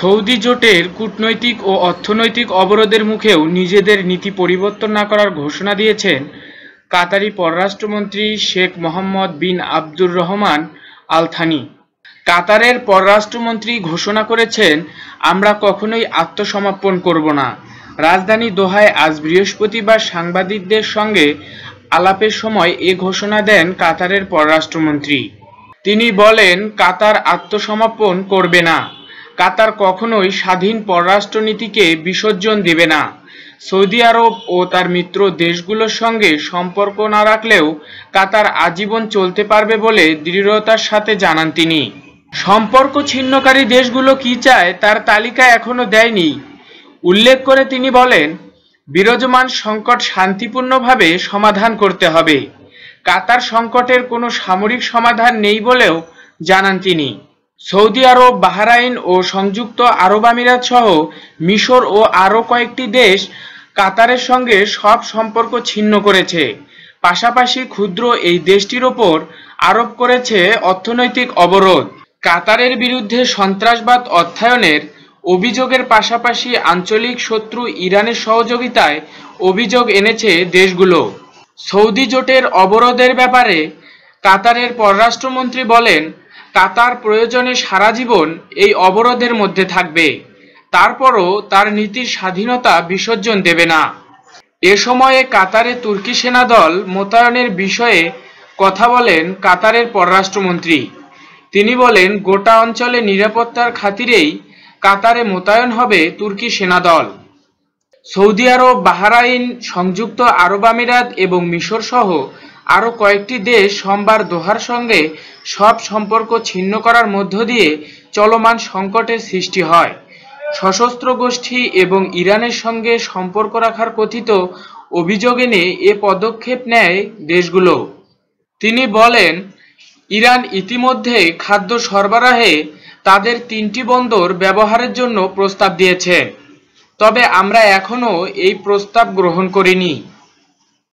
Saudi জোটের কূটনৈতিক ও অর্থনৈতিক অবরোধের মুখেও নিজেদের নীতি পরিবর্তন না করার ঘোষণা দিয়েছেন কাতারি পররাষ্ট্রমন্ত্রী Sheikh Mohammed bin Abdur Rahman Al Thani কাতারের পররাষ্ট্রমন্ত্রী ঘোষণা করেছেন, আমরা কখনোই আত্মসমর্পণ করব না। রাজধানী দোহায় আজ বৃহস্পতিবার সাংবাদিকদের সঙ্গে আলাপের সময় এ ঘোষণা দেন কাতারের পররাষ্ট্রমন্ত্রী। তিনি বলেন, কাতার আত্মসমর্পণ করবে না। কাতার কখনোই স্বাধীন পররাষ্ট্রনীতিকে বিসর্জন দেবে না। সৌদি আরব ও তার মিত্র দেশগুলোর সঙ্গে সম্পর্ক না রাখলেও কাতার আজীবন চলতে পারবে বলে দৃঢ়তার সাথে জানান তিনি। সম্পর্ক ছিন্নকারী দেশগুলো কি চায় তার তালিকা এখনও দেয়নি। উল্লেখ করে তিনি বলেন, বিরাজমান সংকট শান্তিপূর্ণভাবে সমাধান করতে হবে। কাতার সংকটের কোনো সামরিক সমাধান নেই বলেও জানান তিনি। সৌদি আরব, বাহরাইন ও সংযুক্ত আরব আমিরাত সহ মিশর ও আরও কয়েকটি দেশ কাতারের সঙ্গে সব সম্পর্ক ছিন্ন করেছে। পাশাপাশি ক্ষুদ্র এই দেশটির ওপর আরোপ করেছে অর্থনৈতিক অবরোধ। কাতারের বিরুদ্ধে সন্ত্রাসবাদ অর্থায়নের অভিযোগের পাশাপাশি আঞ্চলিক শত্রু ইরানের সহযোগিতায় অভিযোগ এনেছে দেশগুলো। সৌদি জোটের অবরোধের ব্যাপারে কাতারের পররাষ্ট্রমন্ত্রী বলেন কাতার প্রয়োজনে সারা জীবন এই অবরোধের মধ্যে থাকবে। তারপরও তার নীতির স্বাধীনতা বিসর্জন দেবে না। এ সময়ে কাতারে তুর্কি সেনা দল মোতায়েনের বিষয়ে কথা বলেন কাতারের পররাষ্ট্রমন্ত্রী। তিনি বলেন, গোটা অঞ্চলে নিরাপত্তার খাতিরেই কাতারে মোতায়েন হবে তুর্কি সেনা দল। সৌদি আরব, বাহরাইন, সংযুক্ত আরব আমিরাত এবং মিশর সহ আরও কয়েকটি দেশ সোমবার দোহার সঙ্গে সব সম্পর্ক ছিন্ন করার মধ্য দিয়ে চলমান সংকটের সৃষ্টি হয়। সশস্ত্র গোষ্ঠী এবং ইরানের সঙ্গে সম্পর্ক রাখার কথিত অভিযোগ এনে এ পদক্ষেপ নেয় দেশগুলো। তিনি বলেন, ইরান ইতিমধ্যে খাদ্য সরবরাহে তাদের তিনটি বন্দর ব্যবহারের জন্য প্রস্তাব দিয়েছে। তবে আমরা এখনও এই প্রস্তাব গ্রহণ করিনি।